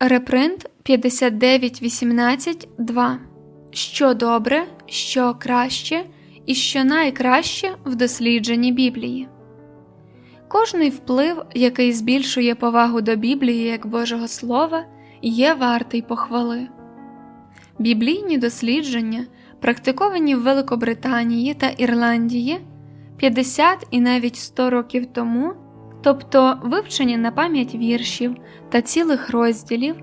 Репринт 5918.2 Що добре, що краще і що найкраще в дослідженні Біблії. Кожний вплив, який збільшує повагу до Біблії як Божого Слова, є вартий похвали. Біблійні дослідження, практиковані в Великобританії та Ірландії 50 і навіть 100 років тому, тобто вивчення на пам'ять віршів та цілих розділів,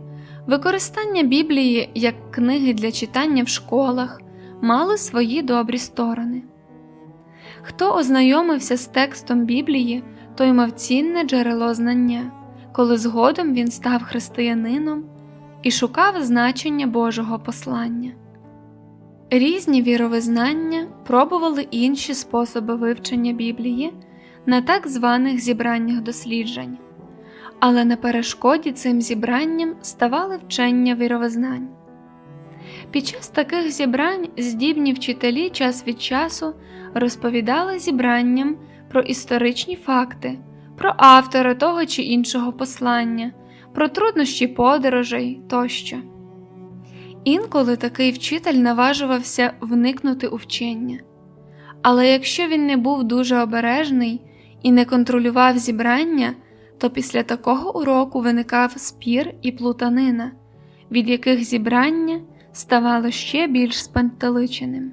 використання Біблії як книги для читання в школах мали свої добрі сторони. Хто ознайомився з текстом Біблії, той мав цінне джерело знання, коли згодом він став християнином і шукав значення Божого послання. Різні віровизнання пробували інші способи вивчення Біблії на так званих зібраннях досліджень, але на перешкоді цим зібранням ставали вчення віровизнань. Під час таких зібрань здібні вчителі час від часу розповідали зібранням про історичні факти, про автора того чи іншого послання, про труднощі подорожей тощо. Інколи такий вчитель наважувався вникнути у вчення, але якщо він не був дуже обережний і не контролював зібрання, то після такого уроку виникав спір і плутанина, від яких зібрання ставало ще більш спантеличеним.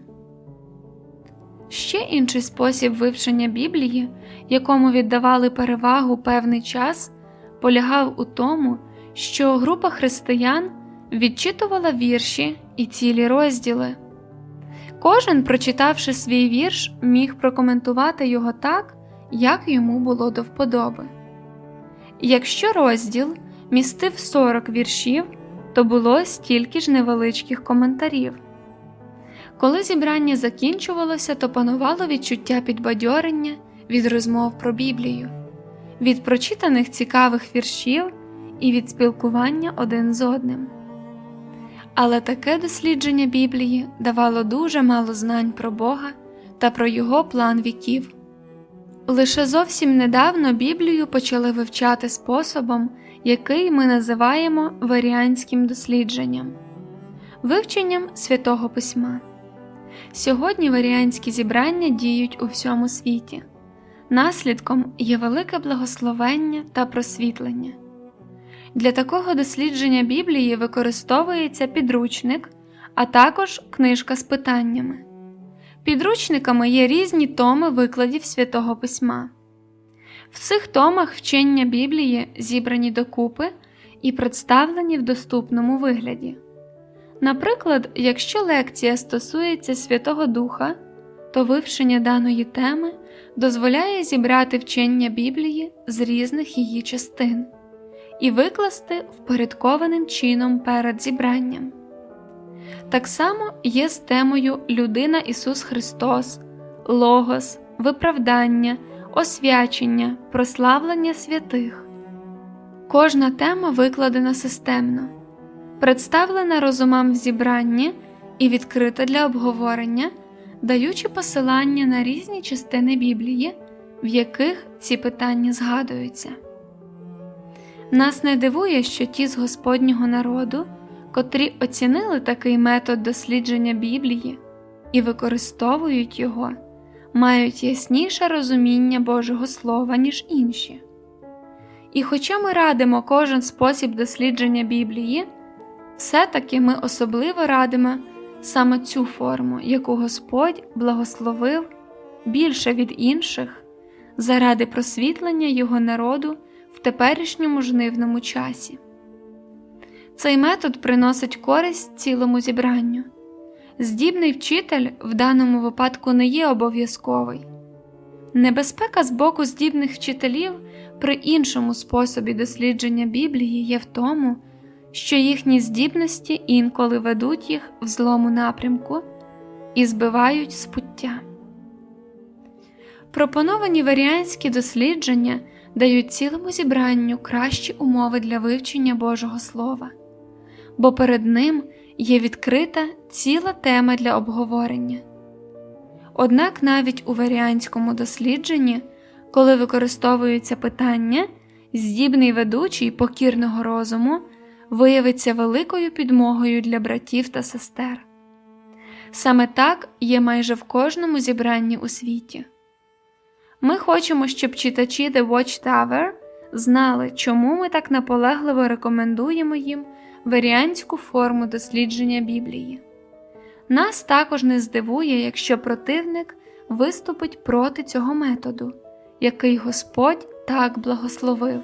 Ще інший спосіб вивчення Біблії, якому віддавали перевагу певний час, полягав у тому, що група християн відчитувала вірші і цілі розділи. Кожен, прочитавши свій вірш, міг прокоментувати його так, як йому було до вподоби. Якщо розділ містив 40 віршів, то було стільки ж невеличких коментарів. Коли зібрання закінчувалося, то панувало відчуття підбадьорення від розмов про Біблію, від прочитаних цікавих віршів і від спілкування один з одним. Але таке дослідження Біблії давало дуже мало знань про Бога та про його план віків. Лише зовсім недавно Біблію почали вивчати способом, який ми називаємо варіанським дослідженням, вивченням святого письма. Сьогодні варіанські зібрання діють у всьому світі. Наслідком є велике благословення та просвітлення. Для такого дослідження Біблії використовується підручник, а також книжка з питаннями. Підручниками є різні томи викладів святого письма. В цих томах вчення Біблії зібрані докупи і представлені в доступному вигляді. Наприклад, якщо лекція стосується Святого Духа, то вивчення даної теми дозволяє зібрати вчення Біблії з різних її частин і викласти впорядкованим чином перед зібранням. Так само є з темою Людина Ісус Христос, Логос, виправдання, освячення, прославлення святих. Кожна тема викладена системно, представлена розумам в зібранні і відкрита для обговорення, даючи посилання на різні частини Біблії, в яких ці питання згадуються. Нас не дивує, що ті з Господнього народу, котрі оцінили такий метод дослідження Біблії і використовують його, мають ясніше розуміння Божого Слова, ніж інші. І хоча ми радимо кожен спосіб дослідження Біблії, все-таки ми особливо радимо саме цю форму, яку Господь благословив більше від інших заради просвітлення Його народу в теперішньому жнивному часі. Цей метод приносить користь цілому зібранню. Здібний вчитель в даному випадку не є обов'язковий. Небезпека з боку здібних вчителів при іншому способі дослідження Біблії є в тому, що їхні здібності інколи ведуть їх в злому напрямку і збивають з пуття. Пропоновані варіанські дослідження дають цілому зібранню кращі умови для вивчення Божого Слова, бо перед ним є відкрита ціла тема для обговорення. Однак навіть у варіанському дослідженні, коли використовуються питання, здібний ведучий покірного розуму виявиться великою підмогою для братів та сестер. Саме так є майже в кожному зібранні у світі. Ми хочемо, щоб читачі The Watchtower знали, чому ми так наполегливо рекомендуємо їм варіантську форму дослідження Біблії. Нас також не здивує, якщо противник виступить проти цього методу, який Господь так благословив.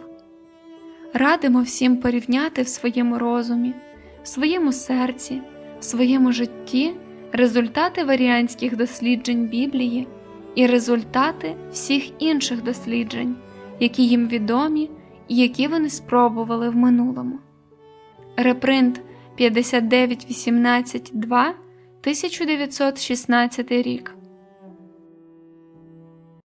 Радимо всім порівняти в своєму розумі, в своєму серці, в своєму житті результати варіантських досліджень Біблії і результати всіх інших досліджень, які їм відомі і які вони спробували в минулому. Репринт 5918-2 1916 рік